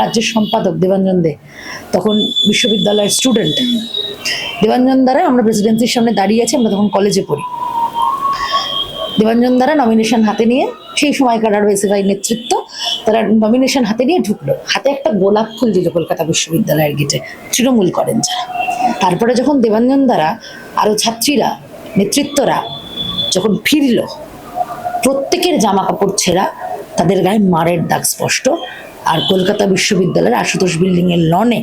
রাজ্যের সম্পাদক দেবাঞ্জন দে, তখন বিশ্ববিদ্যালয়ের স্টুডেন্ট দেবাঞ্জন দ্বারা আমরা প্রেসিডেন্সির সামনে দাঁড়িয়ে আছি, আমরা তখন কলেজে পড়ি। দেবাঞ্জন দ্বারা নমিনেশন হাতে নিয়ে, সেই সময়কার আরও এসএফআই নেতৃত্ব, তারা নমিনেশন হাতে নিয়ে ঢুকলো। হাতে একটা গোলাপ ফুল দিল কলকাতা বিশ্ববিদ্যালয়ের গেটে তৃণমূল করেন যারা। তারপরে যখন দেবাঞ্জন দ্বারা আরও ছাত্রীরা, নেতৃত্বরা যখন ফিরল, প্রত্যেকের জামা কাপড় ছেঁড়া, তাদের গায়ে মারের দাগ স্পষ্ট। আর কলকাতা বিশ্ববিদ্যালয়ের আশুতোষ বিল্ডিং এর লনে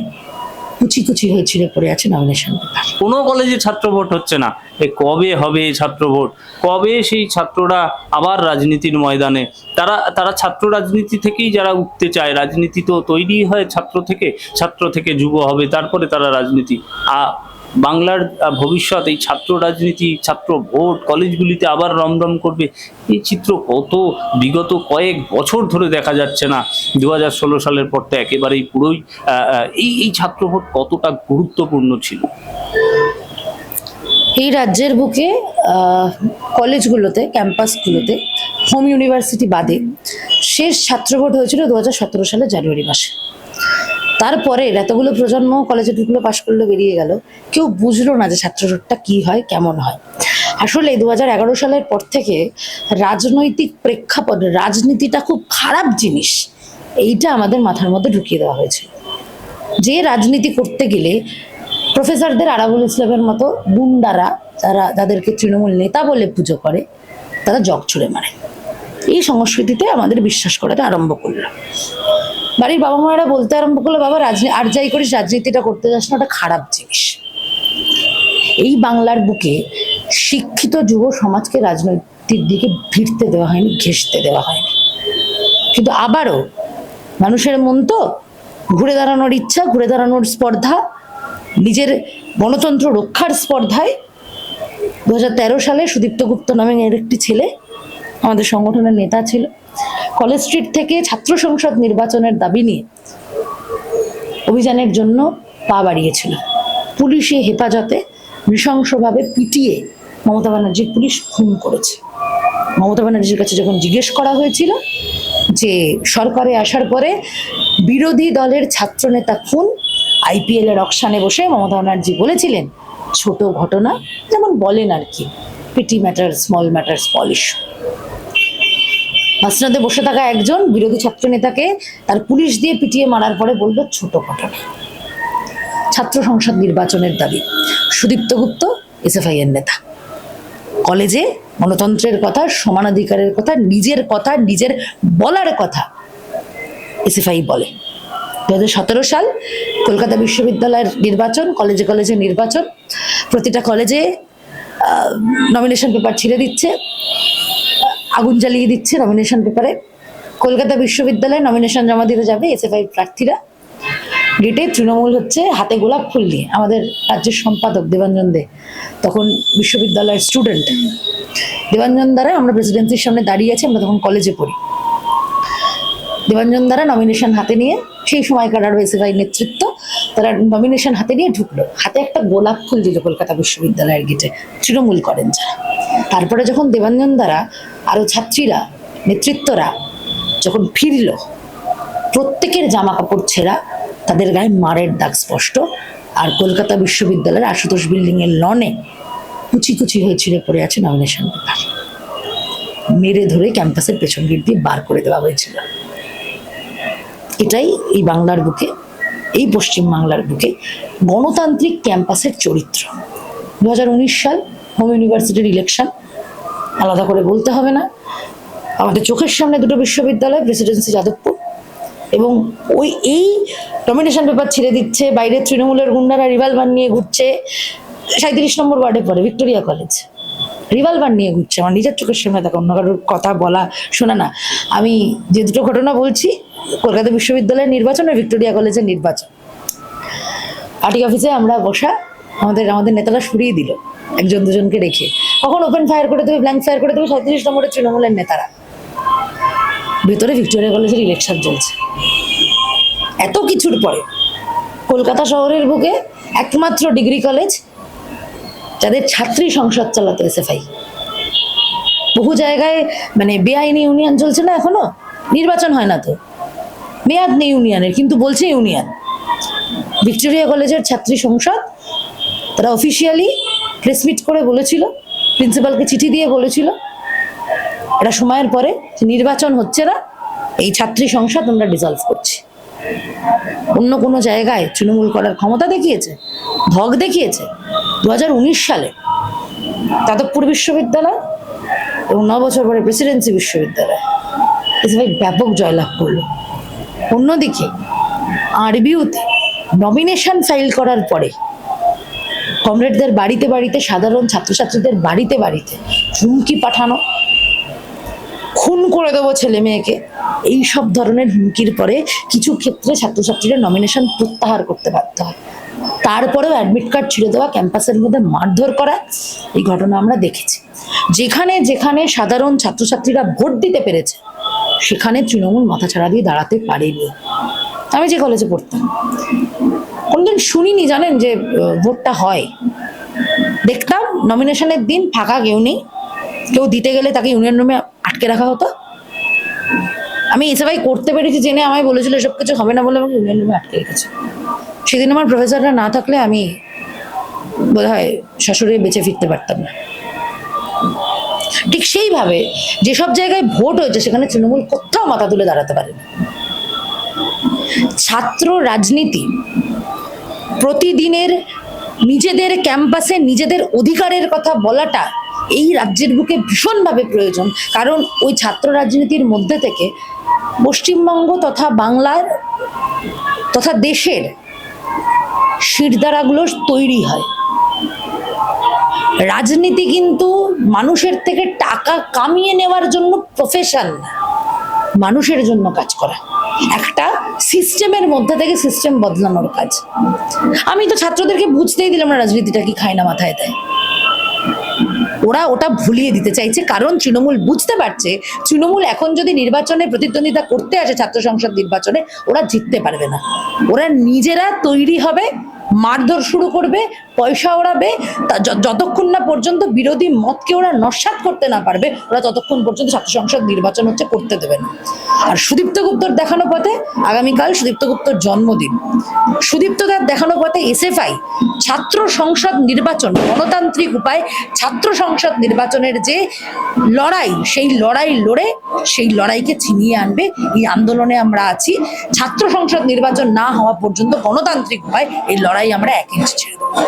কুচি কুচি হয়ে ছিঁড়ে পড়ে আছে নমিনেশন পেপার কোনো কলেজে ছাত্র ভোট হচ্ছে না। এ কবে হবে ছাত্র ভোট কবে সেই ছাত্ররা আবার রাজনীতির ময়দানে? তারা তারা ছাত্র রাজনীতি থেকেই যারা উঠতে চায়, রাজনীতি তো তৈরি হয় ছাত্র থেকে ছাত্র থেকে যুব হবে, তারপরে তারা রাজনীতি। বাংলার ভবিষ্যৎ, এই ছাত্র রাজনীতি, ছাত্র ভোট, কলেজগুলিতে আবার রমরম করবে। এই চিত্র কত বিগত কয়েক বছর ধরে দেখা যাচ্ছে না। দু সালের পর তো একেবারেই পুরোই এই এই ছাত্র ভোট কতটা গুরুত্বপূর্ণ ছিল? এই রাজ্যের বুকে কলেজগুলোতে, ক্যাম্পাসগুলোতে, হোম ইউনিভার্সিটি বাদে শেষ ছাত্র ভোট হয়েছিল দু সালের জানুয়ারি মাসে। তারপরে এতগুলো প্রজন্ম কলেজে ঢুকলো পাশ করল, বেরিয়ে গেল। কেউ বুঝলো না যে ছাত্র ভোটটা কী হয়, কেমন হয়। আসলে দু হাজার এগারো সালের পর থেকে রাজনৈতিক প্রেক্ষাপট, রাজনীতিটা খুব খারাপ জিনিস। এইটা আমাদের মাথার মধ্যে ঢুকিয়ে দেওয়া হয়েছে। যে রাজনীতি করতে গেলে প্রফেসরদের আরাবুল ইসলামের মতো গুন্ডারা যারা যাদেরকে তৃণমূল নেতা বলে পুজো করে, তারা জগ ছুড়ে মারে। এই সংস্কৃতিতে আমাদের বিশ্বাস করাতে আরম্ভ করল। বাড়ির বাবা মায়েরা বলতে আরম্ভ করল, বাবা রাজনীতি আর যাই করিস, রাজনীতিটা করতে যাস না, ওটা খারাপ জিনিস। এই বাংলার বুকে শিক্ষিত যুব সমাজকে রাজনৈতিক দিকে ভিড়তে দেওয়া হয়নি, ঘেঁষতে দেওয়া হয়নি। কিন্তু আবারও মানুষের মন তো ঘুরে দাঁড়ানোর ইচ্ছা, ঘুরে দাঁড়ানোর স্পর্ধা, নিজের গণতন্ত্র রক্ষার স্পর্ধায় দু হাজার তেরো সালে সুদীপ্ত গুপ্ত নামে এর একটি ছেলে আমাদের সংগঠনের নেতা ছিল। কলেজ স্ট্রিট থেকে ছাত্র সংসদ নির্বাচনের দাবি নিয়ে অভিযানের জন্য পা বাড়িয়েছিল। পুলিশে হেফাজতে নৃশংসভাবে পিটিয়ে মমতা ব্যানার্জির পুলিশ খুন করেছে। মমতা ব্যানার্জির কাছে যখন জিজ্ঞেস করা হয়েছিল যে সরকারে আসার পরে বিরোধী দলের ছাত্রনেতা খুন, আইপিএল এর অকশানে বসে মমতা ব্যানার্জি বলেছিলেন, ছোট ঘটনা যেমন বলেন আর কি petty matter small matter small issue মাসনাদে বসে থাকা একজন বিরোধী ছাত্র নেতাকে তার পুলিশ দিয়ে পিটিয়ে মারার পরে বলল, ছোট ঘটনা। ছাত্র সংসদ নির্বাচনের দাবি। সুদীপ্ত গুপ্ত এসএফআই এর নেতা। কলেজে গণতন্ত্রের কথা, সমানাধিকারের কথা, নিজের কথা, নিজের বলার কথা এসএফআই বলে। দু হাজার সতেরো সাল কলকাতা বিশ্ববিদ্যালয়ের নির্বাচন, কলেজে কলেজে নির্বাচন। প্রতিটা কলেজে নমিনেশন পেপার ছিঁড়ে দিচ্ছে। আগুন জ্বালিয়ে দিচ্ছে নমিনেশন পেপারে কলকাতা বিশ্ববিদ্যালয়ে নমিনেশন জমা দিতে যাবে এসএফআই প্রার্থীরা। গেটে তৃণমূল হচ্ছে হাতে গোলাপ ফুল নিয়ে। আমাদের রাজ্যের সম্পাদক দেবাঞ্জন দে, তখন বিশ্ববিদ্যালয়ের স্টুডেন্ট দেবাঞ্জন দ্বারা আমরা প্রেসিডেন্সির সামনে দাঁড়িয়ে আছি, আমরা তখন কলেজে পড়ি। দেবাঞ্জন দ্বারা নমিনেশন হাতে নিয়ে, সেই সময়কার আরও এসএফআই নেতৃত্ব, তারা নমিনেশন হাতে নিয়ে ঢুকলো। হাতে একটা গোলাপ ফুল দিল কলকাতা বিশ্ববিদ্যালয়ের গেটে তৃণমূল করেন যারা। তারপরে যখন দেবাঞ্জন দ্বারা আরও ছাত্রীরা, নেতৃত্বরা যখন ফিরল, প্রত্যেকের জামা কাপড় ছেঁড়া, তাদের গায়ে মারের দাগ স্পষ্ট, আর কলকাতা বিশ্ববিদ্যালয়ের আশুতোষ বিল্ডিং এর লনে কুচি কুচি হয়ে ছিঁড়ে পড়ে আছে নমিনেশন পেপার মেরে ধরে ক্যাম্পাসের পেছন গেট দিয়ে বার করে দেওয়া হয়েছিল। এটাই এই বাংলার বুকে, এই পশ্চিম বাংলার বুকে গণতান্ত্রিক ক্যাম্পাসের চরিত্র। দু হাজার উনিশ সাল হোম ইউনিভার্সিটির ইলেকশন আলাদা করে বলতে হবে না। আমাদের চোখের সামনে দুটো বিশ্ববিদ্যালয়, প্রেসিডেন্সি যাদবপুর। এবং ওই, এই নমিনেশন পেপার ছেড়ে দিচ্ছে, বাইরে তৃণমূলের গুন্ডারা রিভলভার নিয়ে ঘুরছে। সাঁত্রিশ নম্বর ওয়ার্ডে পড়ে, ভিক্টোরিয়া কলেজ রিভলভার নিয়ে ঘুরছে, আমার নিজের চোখের সামনে দেখো অন্য কারোর কথা বলা শোনা না। আমি যে দুটো ঘটনা বলছি, কলকাতা বিশ্ববিদ্যালয়ের নির্বাচন আর ভিক্টোরিয়া কলেজের নির্বাচন। পার্টি অফিসে আমরা বসা আমাদের আমাদের নেতারা সরিয়ে দিল একজন দুজনকে রেখে। কখন ওপেন ফায়ার করে দেবে ব্ল্যাঙ্ক ফায়ার করে দেবে, সাঁত্রিশ নম্বরের তৃণমূলের নেতারা। ভেতরে ভিক্টোরিয়া কলেজের ইলেকশন চলছে। এত কিছুর পরে কলকাতা শহরের বুকে একমাত্র ডিগ্রি কলেজ, যাদের ছাত্রী সংসদ চালাতে এসএফআই বহু জায়গায় মানে বেআইনি ইউনিয়ন চলছে না এখনও? নির্বাচন হয় না তো। মেয়াদ নেই ইউনিয়নের কিন্তু বলছে ইউনিয়ন ভিক্টোরিয়া কলেজের ছাত্রী সংসদ তারা অফিসিয়ালি প্রেস মিট করে বলেছিল প্রিন্সিপালকে চিঠি দিয়ে বলেছিল, এটা সময়ের পরে নির্বাচন হচ্ছে না, এই ছাত্রী সংসদ আমরা ডিসলভ করছি। অন্য কোনো জায়গায় তৃণমূল করার ক্ষমতা দেখিয়েছে ধক দেখিয়েছে দু হাজার উনিশ সালে যাদবপুর বিশ্ববিদ্যালয় এবং ন বছর পরে প্রেসিডেন্সি বিশ্ববিদ্যালয়। এসবাই ব্যাপক জয়লাভ করল। অন্যদিকে আরবিউতে নমিনেশন ফাইল করার পরে কমরেডদের বাড়িতে বাড়িতে, সাধারণ ছাত্রছাত্রীদের বাড়িতে বাড়িতে হুমকি পাঠানো, খুন করে দেবো ছেলে মেয়েকে এই সব ধরনের হুমকির পরে কিছু ক্ষেত্রে ছাত্রছাত্রীরা নমিনেশন প্রত্যাহার করতে বাধ্য হয়। তারপরেও অ্যাডমিট কার্ড ছেড়ে দেওয়া ক্যাম্পাসের মধ্যে মারধর করা, এই ঘটনা আমরা দেখেছি। যেখানে যেখানে সাধারণ ছাত্রছাত্রীরা ভোট দিতে পেরেছে, সেখানে তৃণমূল মাথা ছাড়া দিয়ে দাঁড়াতে পারেনি। আমি যে কলেজে পড়তাম কোনদিন শুনিনি, জানেন যে ভোটটা হয়। দেখতাম নমিনেশনের দিন ফাঁকা কেউ নেই। কেউ দিতে গেলে তাকে ইউনিয়ন রুমে আটকে রাখা হতো। আমি এসবাই করতে পেরেছি, জেনে আমায় বলেছিল, এসব কিছু হবে না বলে আমাকে ইউনিয়ন রুমে আটকে রেখেছে। সেদিন আমার প্রফেসররা না থাকলে আমি বোধ হয় শাশুড়ি বেঁচে ফিরতে পারতাম না। ঠিক সেইভাবে যেসব জায়গায় ভোট হয়েছে, সেখানে তৃণমূল কোথাও মাথা তুলে দাঁড়াতে পারেনি। ছাত্র রাজনীতি প্রতিদিনের নিজেদের ক্যাম্পাসে নিজেদের অধিকারের কথা বলাটা এই রাজ্যের বুকে ভীষণভাবে প্রয়োজন। কারণ ওই ছাত্র রাজনীতির মধ্যে থেকে পশ্চিমবঙ্গ তথা বাংলার তথা দেশের শিরদারাগুলো তৈরি হয়। রাজনীতি কিন্তু মানুষের থেকে টাকা কামিয়ে নেওয়ার জন্য প্রফেশন মানুষের জন্য কাজ করা। একটা সিস্টেমের মধ্যে থেকে সিস্টেম বদলানোর কাজ। আমি তো ছাত্রদেরকে বুঝতেই দিলাম না রাজনীতিটা কি খায় না মাথায় দেয়। ওরা ওটা ভুলিয়ে দিতে চাইছে, কারণ তৃণমূল বুঝতে পারছে, তৃণমূল এখন যদি নির্বাচনে প্রতিদ্বন্দ্বিতা করতে আসে ছাত্র সংসদ নির্বাচনে, ওরা জিততে পারবে না। ওরা নিজেরা তৈরি হবে মারধর শুরু করবে, পয়সা ওড়াবে যতক্ষণ না পর্যন্ত বিরোধী মতকে ওরা নস্বাত করতে না পারবে, ওরা ততক্ষণ পর্যন্ত ছাত্র সংসদ নির্বাচন হচ্ছে করতে দেবে না। আর সুদীপ্ত গুপ্তর দেখানো পথে আগামীকাল সুদীপ্ত গুপ্তর জন্মদিন। সুদীপ্ত দার দেখানো পথে এসএফআই, ছাত্র সংসদ নির্বাচন, গণতান্ত্রিক উপায় ছাত্র সংসদ নির্বাচনের যে লড়াই, সেই লড়াই লড়ে সেই লড়াইকে ছিনিয়ে আনবে। এই আন্দোলনে আমরা আছি। ছাত্র সংসদ নির্বাচন না হওয়া পর্যন্ত গণতান্ত্রিক উপায় এই লড়াই আমরা এক ছেড়ে দেবো।